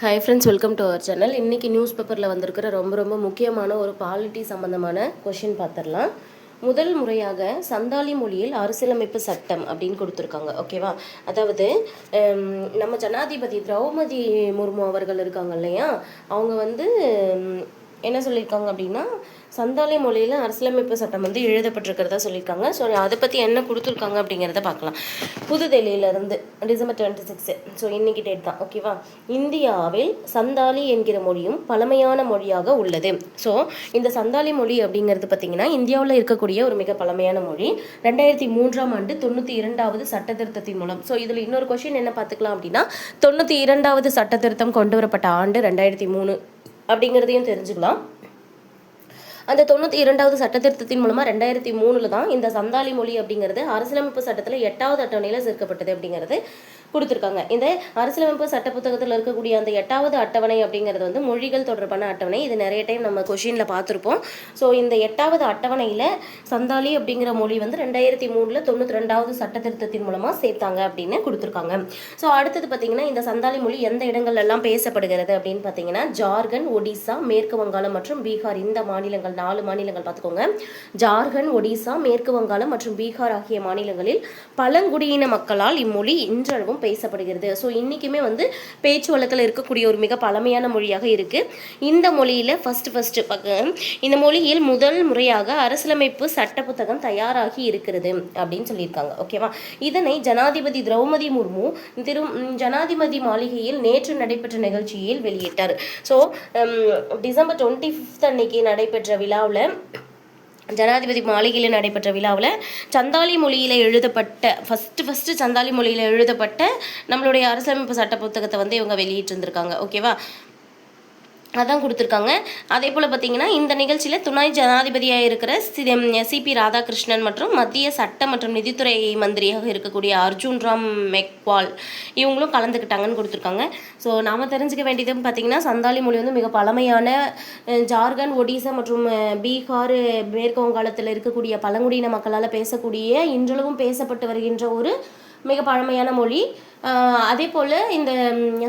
Hi friends welcome to our channel இன்றைக்கி news பேப்பரில் வந்திருக்கிற ரொம்ப ரொம்ப முக்கியமான ஒரு பாலிட்டி சம்மந்தமான கொஷின் பார்த்துடலாம். முதல் முறையாக சந்தாலி மொழியில் அரசியலமைப்பு சட்டம் அப்படின்னு கொடுத்துருக்காங்க. ஓகேவா அதாவது நம்ம ஜனாதிபதி திரௌபதி முர்மு அவர்கள் இருக்காங்க இல்லையா? அவங்க வந்து என்ன சொல்லியிருக்காங்க அப்படின்னா சந்தாலி மொழியில் அரசியலமைப்பு சட்டம் வந்து எழுதப்பட்டிருக்கிறதா சொல்லியிருக்காங்க. ஸோ அதை பற்றி என்ன கொடுத்துருக்காங்க அப்படிங்கிறத பார்க்கலாம். புதுடெல்லியிலேருந்து டிசம்பர் டுவெண்ட்டி சிக்ஸு ஸோ இன்னைக்கு டேட் தான். ஓகேவா இந்தியாவில் சந்தாலி என்கிற மொழியும் பழமையான மொழியாக உள்ளது. ஸோ இந்த சந்தாலி மொழி அப்படிங்கிறது பார்த்தீங்கன்னா இந்தியாவில் இருக்கக்கூடிய ஒரு மிக பழமையான மொழி. ரெண்டாயிரத்தி மூன்றாம் ஆண்டு தொண்ணூற்றி இரண்டாவது சட்ட திருத்தத்தின் மூலம். ஸோ இதில் இன்னொரு கொஷின் என்ன பார்த்துக்கலாம் அப்படின்னா தொண்ணூற்றி இரண்டாவது சட்ட திருத்தம் கொண்டு வரப்பட்ட ஆண்டு ரெண்டாயிரத்தி மூணு. அப்படிங்கிறதையும் தெரிஞ்சுக்கலாம். அந்த தொண்ணூற்றி இரண்டாவது சட்டத்திருத்தத்தின் மூலமாக ரெண்டாயிரத்தி மூணில் தான் இந்த சந்தாலி மொழி அப்படிங்கிறது அரசியலமைப்பு சட்டத்தில் எட்டாவது அட்டவணையில் சேர்க்கப்பட்டது அப்படிங்கிறது. கொடுத்துருக்காங்க. இந்த அரசியலமைப்பு சட்ட புத்தகத்தில் இருக்கக்கூடிய அந்த எட்டாவது அட்டவணை அப்படிங்கிறது வந்து மொழிகள் தொடர்பான அட்டவணை. இது நிறைய டைம் நம்ம கொஷினில் பார்த்துருப்போம். ஸோ இந்த எட்டாவது அட்டவணையில் சந்தாலி அப்படிங்கிற மொழி வந்து ரெண்டாயிரத்தி மூணில் தொண்ணூற்றி ரெண்டாவது சட்ட திருத்தத்தின் மூலமாக சேர்த்தாங்க அப்படின்னு கொடுத்துருக்காங்க. ஸோ அடுத்தது பார்த்தீங்கன்னா இந்த சந்தாலி மொழி எந்த இடங்கள்லாம் பேசப்படுகிறது அப்படின்னு பார்த்தீங்கன்னா ஜார்க்கண்ட் ஒடிசா மேற்கு வங்காளம் மற்றும் பீகார். இந்த மாநிலங்கள் நாலு மாநிலங்கள் பார்த்துக்கோங்க. ஜார்க்கண்ட் ஒடிசா மேற்கு வங்காளம் மற்றும் பீகார் ஆகிய மாநிலங்களில் பழங்குடியின மக்களால் இம்மொழி இன்றளவும் பேசப்படுகிறது. ஸோ இன்றைக்குமே வந்து பேச்சு வழக்கில் இருக்கக்கூடிய ஒரு மிக பழமையான மொழியாக இருக்குது இந்த மொழியில் ஃபஸ்ட்டு ஃபர்ஸ்ட் இந்த மொழியில் முதல் முறையாக அரசியலமைப்பு சட்ட புத்தகம் தயாராகி இருக்கிறது அப்படின்னு சொல்லியிருக்காங்க. ஓகேவா இதனை ஜனாதிபதி திரௌபதி முர்மு திரு ஜனாதிபதி மாளிகையில் நேற்று நடைபெற்ற நிகழ்ச்சியில் வெளியிட்டார். ஸோ டிசம்பர் டுவெண்ட்டி ஃபிஃப்த் அன்னைக்கு நடைபெற்ற விழாவில் ஜனாதிபதி மாளிகையில் நடைபெற்ற விழாவில் சந்தாலி மொழியில் எழுதப்பட்ட ஃபஸ்ட்டு ஃபஸ்ட்டு சந்தாலி மொழியில் எழுதப்பட்ட நம்மளுடைய அரசமைப்பு சட்ட புத்தகத்தை வந்து இவங்க வெளியிட்டிருந்திருக்காங்க. ஓகேவா அதான் கொடுத்துருக்காங்க. அதே போல் பார்த்தீங்கன்னா இந்த நிகழ்ச்சியில் துணை ஜனாதிபதியாக இருக்கிற சிபி ராதாகிருஷ்ணன் மற்றும் மத்திய சட்ட மற்றும் நிதித்துறை மந்திரியாக இருக்கக்கூடிய அர்ஜுன் ராம் மெக்வால் இவங்களும் கலந்துக்கிட்டாங்கன்னு கொடுத்துருக்காங்க. ஸோ நாம் தெரிஞ்சுக்க வேண்டியதும் பார்த்தீங்கன்னா சந்தாலி மொழி வந்து மிக பழமையான ஜார்க்கண்ட் ஒடிசா மற்றும் பீகார் மேற்கு வங்காளத்தில் இருக்கக்கூடிய பழங்குடியின மக்களால் பேசக்கூடிய இன்றளவும் பேசப்பட்டு வருகின்ற ஒரு மிக பழமையான மொழி. அதே போல் இந்த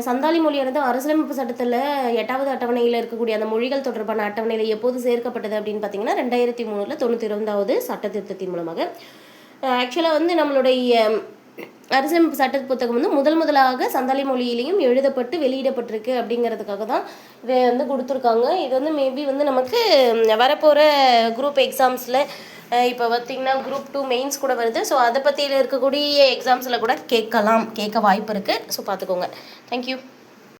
சந்தாலி மொழியானது அரசியலமைப்பு சட்டத்தில் எட்டாவது அட்டவணையில் இருக்கக்கூடிய அந்த மொழிகள் தொடர்பான அட்டவணையில் எப்போது சேர்க்கப்பட்டது அப்படின்னு பார்த்தீங்கன்னா ரெண்டாயிரத்தி மூணில் தொண்ணூற்றி இரண்டாவது சட்ட திருத்தத்தின் மூலமாக. ஆக்சுவலாக வந்து நம்மளுடைய அரசியலமைப்பு சட்ட புத்தகம் வந்து முதல் முதலாக சந்தாலி மொழியிலையும் எழுதப்பட்டு வெளியிடப்பட்டிருக்கு அப்படிங்கிறதுக்காக தான் இதை வந்து கொடுத்துருக்காங்க. இது வந்து மேபி வந்து நமக்கு வரப்போகிற குரூப் எக்ஸாம்ஸில் இப்போ பார்த்தீங்கன்னா குரூப் டூ மெயின்ஸ் கூட வருது. ஸோ அதை பற்றியில் இருக்கக்கூடிய எக்ஸாம்ஸில் கூட கேட்கலாம். கேட்க வாய்ப்பு இருக்குது ஸோ பார்த்துக்கோங்க. தேங்க்யூ